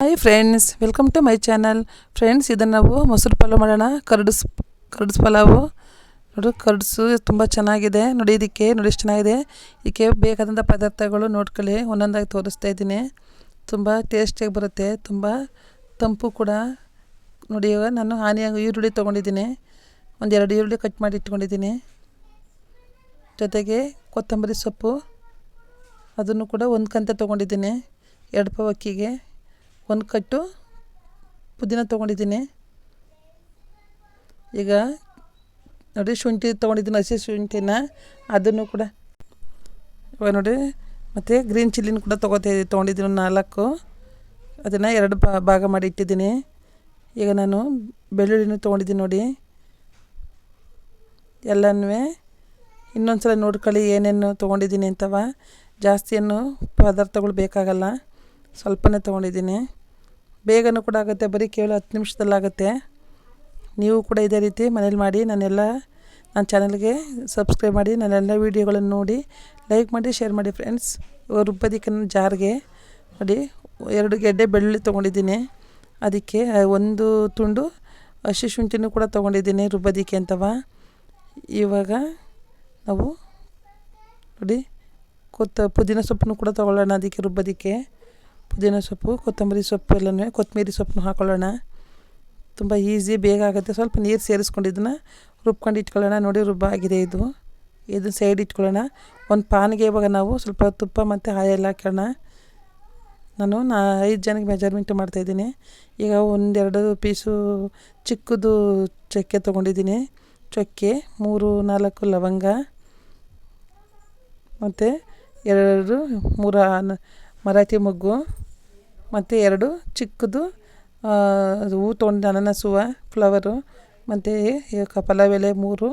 Hi friends welcome to my channel friends ಇದನ್ನು ನಾವು ಮೊಸರು ಪಲಾವ್ ಮಾಡೋಣ. Curds curds pulao. ನೋಡು, ಕರ್ಡ್ಸು ತುಂಬ ಚೆನ್ನಾಗಿದೆ. ನೋಡಿ, ಇದಕ್ಕೆ ನೋಡಿ ಎಷ್ಟು ಚೆನ್ನಾಗಿದೆ. ಇದಕ್ಕೆ ಬೇಕಾದಂಥ ಪದಾರ್ಥಗಳು ನೋಡ್ಕೊಳ್ಳಿ. ಒಂದೊಂದಾಗಿ ತೋರಿಸ್ತಾ ಇದ್ದೀನಿ. ತುಂಬ ಟೇಸ್ಟಿಯಾಗಿ ಬರುತ್ತೆ. ತುಂಬ ತಂಪು ಕೂಡ. ನೋಡಿ, ಇವಾಗ ನಾನು ಹಾನಿಯಾಗಿ ಈರುಳ್ಳಿ ತೊಗೊಂಡಿದ್ದೀನಿ. ಒಂದೆರಡು ಈರುಳ್ಳಿ ಕಟ್ ಮಾಡಿ ಇಟ್ಕೊಂಡಿದ್ದೀನಿ. ಜೊತೆಗೆ ಕೊತ್ತಂಬರಿ ಸೊಪ್ಪು. ಅದನ್ನು ಕೂಡ ಒಂದು ಕಂತೆ ತೊಗೊಂಡಿದ್ದೀನಿ. ಎರಡು ಪಾವ್ ಅಕ್ಕಿಗೆ. ಒಂದು ಕಟ್ಟು ಪುದೀನ ತೊಗೊಂಡಿದ್ದೀನಿ. ಈಗ ನೋಡಿ ಶುಂಠಿ ತೊಗೊಂಡಿದ್ದೀನಿ, ಹಸಿ ಶುಂಠಿನ. ಅದನ್ನು ಕೂಡ ಇವಾಗ ನೋಡಿ, ಮತ್ತು ಗ್ರೀನ್ ಚಿಲ್ಲಿನ ಕೂಡ ತೊಗೋತಾ ತೊಗೊಂಡಿದ್ದೀನಿ ನಾಲ್ಕು. ಅದನ್ನು ಎರಡು ಭಾಗ ಮಾಡಿ ಇಟ್ಟಿದ್ದೀನಿ. ಈಗ ನಾನು ಬೆಳ್ಳುಳ್ಳಿನೂ ತೊಗೊಂಡಿದ್ದೀನಿ ನೋಡಿ. ಎಲ್ಲನೂ ಇನ್ನೊಂದು ಸಲ ನೋಡ್ಕೊಳ್ಳಿ ಏನೇನು ತೊಗೊಂಡಿದ್ದೀನಿ ಅಂತವ. ಜಾಸ್ತಿ ಏನು ಪದಾರ್ಥಗಳು ಬೇಕಾಗಲ್ಲ, ಸ್ವಲ್ಪನೇ ತೊಗೊಂಡಿದ್ದೀನಿ. ಬೇಗನೂ ಕೂಡ ಆಗುತ್ತೆ, ಬರೀ ಕೇವಲ ಹತ್ತು ನಿಮಿಷದಲ್ಲಾಗುತ್ತೆ. ನೀವು ಕೂಡ ಇದೇ ರೀತಿ ಮನೇಲಿ ಮಾಡಿ ನಾನೆಲ್ಲ ನನ್ನ ಚಾನಲ್ಗೆ ಸಬ್ಸ್ಕ್ರೈಬ್ ಮಾಡಿ, ನನ್ನೆಲ್ಲ ವೀಡಿಯೋಗಳನ್ನು ನೋಡಿ, ಲೈಕ್ ಮಾಡಿ, ಶೇರ್ ಮಾಡಿ ಫ್ರೆಂಡ್ಸ್. ಇವಾಗ ಜಾರಿಗೆ ನಾನು ಜಾರ್ಗೆ ನೋಡಿ, ಎರಡು ಗೆಡ್ಡೆ ಬೆಳ್ಳುಳ್ಳಿ ತೊಗೊಂಡಿದ್ದೀನಿ. ಅದಕ್ಕೆ ಒಂದು ತುಂಡು ಹಸಿ ಶುಂಠಿನೂ ಕೂಡ ತೊಗೊಂಡಿದ್ದೀನಿ ರುಬ್ಬೋದಕ್ಕೆ ಅಂತವ. ಇವಾಗ ನಾವು ನೋಡಿ, ಕೊತ್ತ, ಪುದೀನ ಸೊಪ್ಪನ್ನು ಕೂಡ ತೊಗೊಳ್ಳೋಣ ಅದಕ್ಕೆ ರುಬ್ಬೋದಕ್ಕೆ. ಪುದೀನ ಸೊಪ್ಪು, ಕೊತ್ತಂಬರಿ ಸೊಪ್ಪು ಎಲ್ಲನೂ, ಕೊತ್ತಂಬರಿ ಸೊಪ್ಪನ್ನು ಹಾಕೊಳ್ಳೋಣ. ತುಂಬ ಈಸಿ, ಬೇಗ ಆಗುತ್ತೆ. ಸ್ವಲ್ಪ ನೀರು ಸೇರಿಸ್ಕೊಂಡು ಇದನ್ನು ರುಬ್ಕೊಂಡು ಇಟ್ಕೊಳ್ಳೋಣ. ನೋಡಿ, ರುಬ್ಬಾಗಿದೆ ಇದು. ಇದನ್ನ ಸೈಡ್ ಇಟ್ಕೊಳ್ಳೋಣ. ಒಂದು ಪಾನಿಗೆ ಇವಾಗ ನಾವು ಸ್ವಲ್ಪ ತುಪ್ಪ ಮತ್ತು ಹಾಯೆಲ್ಲ ಹಾಕೋಣ ನಾನು ನಾ ಐದು ಜನಕ್ಕೆ ಮೆಜರ್ಮೆಂಟ್ ಮಾಡ್ತಾಯಿದ್ದೀನಿ ಈಗ ಒಂದೆರಡು ಪೀಸು ಚಿಕ್ಕದು ಚಕ್ಕೆ ತೊಗೊಂಡಿದ್ದೀನಿ. ಚಕ್ಕೆ, ಮೂರು, ನಾಲ್ಕು ಲವಂಗ, ಮತ್ತು ಎರಡು, ಮೂರು ಮರಾಠಿ ಮೊಗ್ಗು, ಮತ್ತು ಎರಡು ಚಿಕ್ಕದು ಹೂ ತೊಗೊಂಡು ಅನಾನಸ್ ಹೂವು ಫ್ಲವರು, ಮತ್ತು ಪಲಾವ್ ಎಲೆ ಮೂರು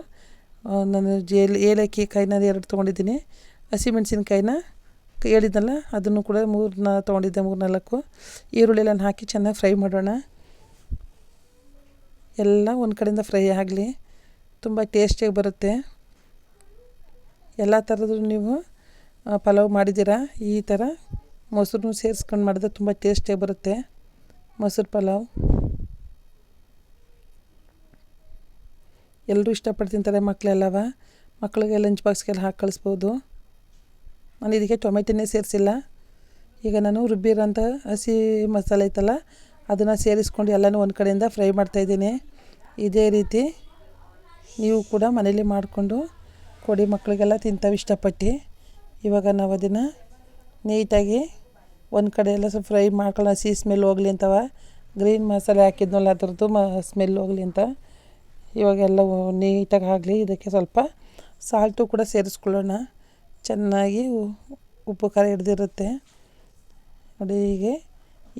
ನಾನು ಜೇಲ್, ಏಲಕ್ಕಿ ಕಾಯಿನ ಎರಡು ತೊಗೊಂಡಿದ್ದೀನಿ. ಹಸಿಮೆಣ್ಸಿನ್ಕಾಯಿನ ಹೇಳಿದ್ನಲ್ಲ ಅದನ್ನು ಕೂಡ ಮೂರನ್ನ ತೊಗೊಂಡಿದ್ದೆ ಮೂರು ನಾಲ್ಕು ಈರುಳ್ಳಿ ಎಲ್ಲ ಹಾಕಿ ಚೆನ್ನಾಗಿ ಫ್ರೈ ಮಾಡೋಣ. ಎಲ್ಲ ಒಂದು ಕಡೆಯಿಂದ ಫ್ರೈ ಆಗಲಿ. ತುಂಬ ಟೇಸ್ಟಿಯಾಗಿ ಬರುತ್ತೆ. ಎಲ್ಲ ಥರದ್ದು ನೀವು ಪಲಾವ್ ಮಾಡಿದ್ದೀರಾ? ಈ ಥರ ಮೊಸರು ಸೇರಿಸ್ಕೊಂಡು ಮಾಡಿದ್ರೆ ತುಂಬ ಟೇಸ್ಟೇ ಬರುತ್ತೆ. ಮೊಸರು ಪಲಾವ್. ಎಲ್ಲರೂ ಇಷ್ಟಪಟ್ಟು ತಿಂತಾರೆ ಮಕ್ಕಳೆಲ್ಲವ ಮಕ್ಕಳಿಗೆ ಲಂಚ್ ಬಾಕ್ಸ್ಗೆಲ್ಲ ಹಾಕಿ ಕಳಿಸ್ಬೋದು. ನಾನು ಇದಕ್ಕೆ ಟೊಮೆಟೊನೇ ಸೇರಿಸಿಲ್ಲ. ಈಗ ನಾನು ರುಬ್ಬಿರೋಂಥ ಹಸಿ ಮಸಾಲೆ ಐತಲ್ಲ, ಅದನ್ನು ಸೇರಿಸ್ಕೊಂಡು ಎಲ್ಲನೂ ಒಂದು ಕಡೆಯಿಂದ ಫ್ರೈ ಮಾಡ್ತಾಯಿದ್ದೀನಿ ಇದೇ ರೀತಿ ನೀವು ಕೂಡ ಮನೇಲಿ ಮಾಡಿಕೊಂಡು ಕೊಡಿ ಮಕ್ಕಳಿಗೆಲ್ಲ ತಿಂತಾವೆ ಇಷ್ಟಪಟ್ಟು. ಇವಾಗ ನಾವು ಅದನ್ನು ನೀಟಾಗಿ ಒಂದು ಕಡೆ ಎಲ್ಲ ಸ್ವಲ್ಪ ಫ್ರೈ ಮಾಡ್ಕೊಳ್ಳೋ ಹಸಿ ಸ್ಮೆಲ್ ಹೋಗ್ಲಿ ಅಂತವ. ಗ್ರೀನ್ ಮಸಾಲೆ ಹಾಕಿದ್ನಲ್ಲ, ಅದ್ರದ್ದು ಮ ಸ್ಮೆಲ್ ಹೋಗ್ಲಿ ಅಂತ. ಇವಾಗೆಲ್ಲ ನೀಟಾಗಿ ಆಗಲಿ, ಇದಕ್ಕೆ ಸ್ವಲ್ಪ ಸಾಲ್ಟು ಕೂಡ ಸೇರಿಸ್ಕೊಳ್ಳೋಣ. ಚೆನ್ನಾಗಿ ಉಪ್ಪು ಖಾರ ಹಿಡ್ದಿರುತ್ತೆ. ನೋಡಿ ಹೀಗೆ,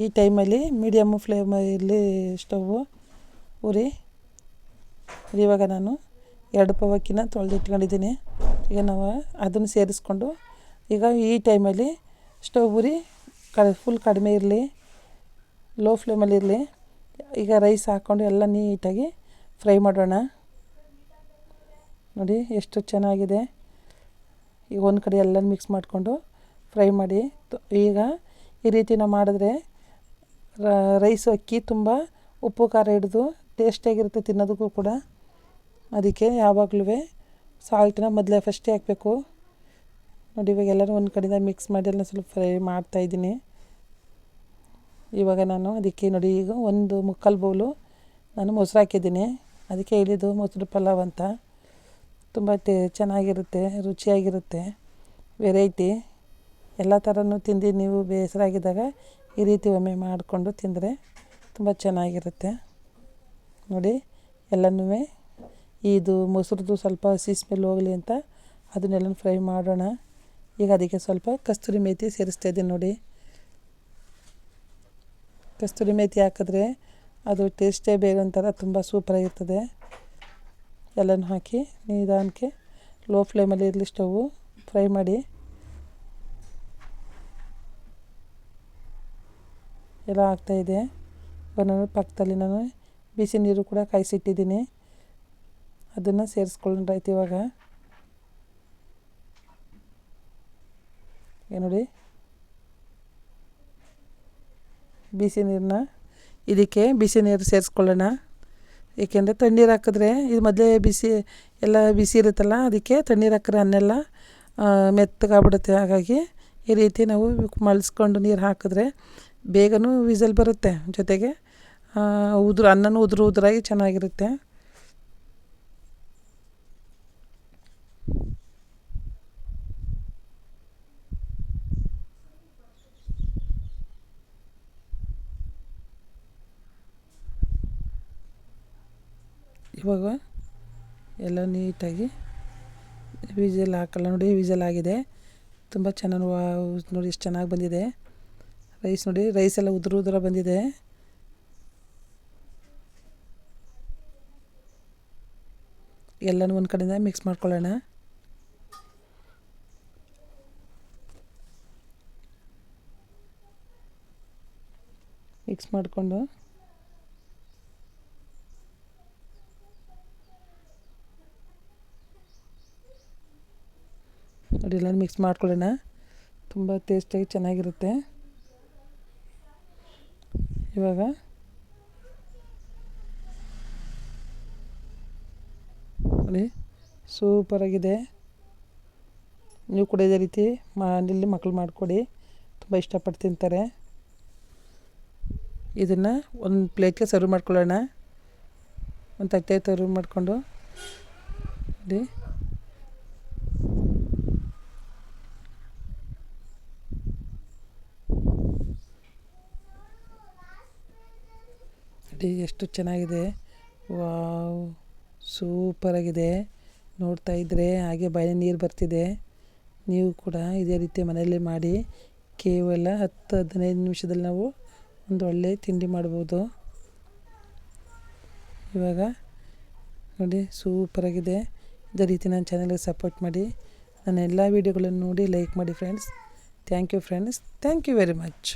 ಈ ಟೈಮಲ್ಲಿ ಮೀಡಿಯಮ್ಮು ಫ್ಲೇಮ್ ಇರಲಿ ಸ್ಟವ್ವು ಉರಿ. ಇವಾಗ ನಾನು ಎರಡು ಪವಕ್ಕಿನ ತೊಳೆದಿಟ್ಕೊಂಡಿದ್ದೀನಿ. ಈಗ ನಾವು ಅದನ್ನು ಸೇರಿಸ್ಕೊಂಡು, ಈಗ ಈ ಟೈಮಲ್ಲಿ ಸ್ಟವ್ ಉರಿ. ಕ ಫುಲ್ ಕಡಿಮೆ ಇರಲಿ ಲೋ ಫ್ಲೇಮಲ್ಲಿ ಇರಲಿ, ಈಗ ರೈಸ್ ಹಾಕ್ಕೊಂಡು ಎಲ್ಲ ನೀಟಾಗಿ ಫ್ರೈ ಮಾಡೋಣ. ನೋಡಿ ಎಷ್ಟು ಚೆನ್ನಾಗಿದೆ. ಈಗ ಒಂದು ಕಡೆ ಎಲ್ಲ ಮಿಕ್ಸ್ ಮಾಡಿಕೊಂಡು ಫ್ರೈ ಮಾಡಿ. ಈಗ ಈ ರೀತಿ ನಾವು ಮಾಡಿದ್ರೆ ರೈಸ್ ಅಕ್ಕಿ ತುಂಬ ಉಪ್ಪು, ಖಾರ ಹಿಡಿದು ಟೇಸ್ಟಿಯಾಗಿರುತ್ತೆ ತಿನ್ನೋದಕ್ಕೂ ಕೂಡ. ಅದಕ್ಕೆ ಯಾವಾಗಲೂ ಸಾಲ್ಟನ್ನ ಮೊದಲೇ ಫಸ್ಟೇ ಹಾಕಬೇಕು. ನೋಡಿ, ಇವಾಗ ಎಲ್ಲರೂ ಒಂದು ಕಡೆಯಿಂದ ಮಿಕ್ಸ್ ಮಾಡಿ ಎಲ್ಲ ಸ್ವಲ್ಪ ಫ್ರೈ ಮಾಡ್ತಾ ಇದ್ದೀನಿ. ಇವಾಗ ನಾನು ಅದಕ್ಕೆ ನೋಡಿ, ಈಗ ಒಂದು ಮುಕ್ಕಾಲು ಬೌಲು ನಾನು ಮೊಸರು ಹಾಕಿದ್ದೀನಿ. ಅದಕ್ಕೆ ಇಳಿದು ಮೊಸರು ಪಲಾವ್ ಅಂತ. ತುಂಬ ಟೇ, ಚೆನ್ನಾಗಿರುತ್ತೆ, ರುಚಿಯಾಗಿರುತ್ತೆ ವೆರೈಟಿ ಎಲ್ಲ ಥರನೂ ತಿಂದು ನೀವು ಬೇಸರಾಗಿದ್ದಾಗ ಈ ರೀತಿ ಒಮ್ಮೆ ಮಾಡಿಕೊಂಡು ತಿಂದರೆ ತುಂಬ ಚೆನ್ನಾಗಿರುತ್ತೆ. ನೋಡಿ, ಎಲ್ಲನೂ ಇದು ಮೊಸರದು ಸ್ವಲ್ಪ ಹಸಿ ಸ್ಮೆಲ್ ಹೋಗಲಿ ಅಂತ ಅದನ್ನೆಲ್ಲ ಫ್ರೈ ಮಾಡೋಣ. ಈಗ ಅದಕ್ಕೆ ಸ್ವಲ್ಪ ಕಸ್ತೂರಿ ಮೇತಿ ಸೇರಿಸ್ತಾ ಇದ್ದೀನಿ ನೋಡಿ. ಕಸ್ತೂರಿ ಮೇತಿ ಹಾಕಿದ್ರೆ ಅದು ಟೇಸ್ಟೇ ಬೇರೆ ಒಂಥರ, ತುಂಬ ಸೂಪರಾಗಿರ್ತದೆ ಎಲ್ಲನೂ ಹಾಕಿ ನಿಧಾನಕ್ಕೆ ಲೋ ಫ್ಲೇಮಲ್ಲಿ ಇರಲಿ ಸ್ಟವ್ ಫ್ರೈ ಮಾಡಿ. ಎಲ್ಲ ಆಗ್ತಾಯಿದೆ ನಾನು ಪಕ್ಕದಲ್ಲಿ ನಾನು ಬಿಸಿ ನೀರು ಕೂಡ ಕಾಯಿಸಿಟ್ಟಿದ್ದೀನಿ. ಅದನ್ನು ಸೇರಿಸ್ಕೊಂಡ್ರಾಯ್ತು ಇವಾಗ. ನೋಡಿ. ಬಿಸಿ ನೀರನ್ನ ಇದಕ್ಕೆ ಬಿಸಿ ನೀರು ಸೇರಿಸ್ಕೊಳ್ಳೋಣ. ಏಕೆಂದರೆ ತಣ್ಣೀರು ಹಾಕಿದ್ರೆ ಇದು ಮೊದಲೇ ಬಿಸಿ, ಎಲ್ಲ ಬಿಸಿ ಇರುತ್ತಲ್ಲ, ಅದಕ್ಕೆ ತಣ್ಣೀರು ಹಾಕಿದ್ರೆ ಅನ್ನೆಲ್ಲ ಮೆತ್ತಗಾಗ್ಬಿಡುತ್ತೆ. ಹಾಗಾಗಿ ಈ ರೀತಿ ನಾವು ಮಳ್ಸ್ಕೊಂಡು ನೀರು ಹಾಕಿದ್ರೆ ಬೇಗನೂ ವಿಸಲ್ ಬರುತ್ತೆ ಜೊತೆಗೆ ಉದುರು, ಅನ್ನನೂ ಉದುರು ಉದುರಾಗಿ ಚೆನ್ನಾಗಿರುತ್ತೆ. ಇವಾಗ ಎಲ್ಲ ನೀಟಾಗಿ ವಿಜಲ್ ಹಾಕಲ್ಲ ನೋಡಿ ವಿಜಲ್ ಆಗಿದೆ. ತುಂಬ ಚೆನ್ನಾಗಿ ನೋಡಿ, ಎಷ್ಟು ಚೆನ್ನಾಗಿ ಬಂದಿದೆ. ರೈಸ್ ನೋಡಿ, ರೈಸ್ ಎಲ್ಲ ಉದುರು ಉದುರ ಬಂದಿದೆ. ಎಲ್ಲನೂ ಒಂದು ಕಡೆಯಿಂದ ಮಿಕ್ಸ್ ಮಾಡ್ಕೊಳ್ಳೋಣ. ಮಿಕ್ಸ್ ಮಾಡಿಕೊಂಡು. ನೋಡಿ ಮಿಕ್ಸ್ ಮಾಡ್ಕೊಳ್ಳೋಣ. ತುಂಬ ಟೇಸ್ಟಾಗಿ ಚೆನ್ನಾಗಿರುತ್ತೆ. ಇವಾಗ ನೋಡಿ ಸೂಪರಾಗಿದೆ ನೀವು ಕೂಡ ಇದೇ ರೀತಿ ಮನೇಲಿ ಮಕ್ಕಳು ಮಾಡಿಕೊಡಿ. ತುಂಬ ಇಷ್ಟಪಟ್ಟು ತಿಂತಾರೆ. ಇದನ್ನು ಒಂದು ಪ್ಲೇಟ್ಗೆ ಸರ್ವ್ ಮಾಡ್ಕೊಳ್ಳೋಣ. ಒಂದು ತಟ್ಟೆ ಸರ್ವ್ ಮಾಡಿಕೊಂಡು. ನೋಡಿ. ಎಷ್ಟು ಚೆನ್ನಾಗಿದೆ. ವಾವ್ ಸೂಪರಾಗಿದೆ ನೋಡ್ತಾ ಇದ್ದರೆ ಹಾಗೆ ಬಾಯಲ್ಲಿ ನೀರು ಬರ್ತಿದೆ. ನೀವು ಕೂಡ ಇದೇ ರೀತಿ ಮನೆಯಲ್ಲೇ ಮಾಡಿ ಕೇವಲ ಹತ್ತು ಹದಿನೈದು ನಿಮಿಷದಲ್ಲಿ ನಾವು ಒಂದು ಒಳ್ಳೆ ತಿಂಡಿ ಮಾಡ್ಬೋದು. ಇವಾಗ ನೋಡಿ ಸೂಪರಾಗಿದೆ ಇದೇ ರೀತಿ ನನ್ನ ಚಾನಲ್ಗೆ ಸಪೋರ್ಟ್ ಮಾಡಿ. ನನ್ನ ಎಲ್ಲ ವೀಡಿಯೋಗಳನ್ನು ನೋಡಿ ಲೈಕ್ ಮಾಡಿ friends thank you friends thank you very much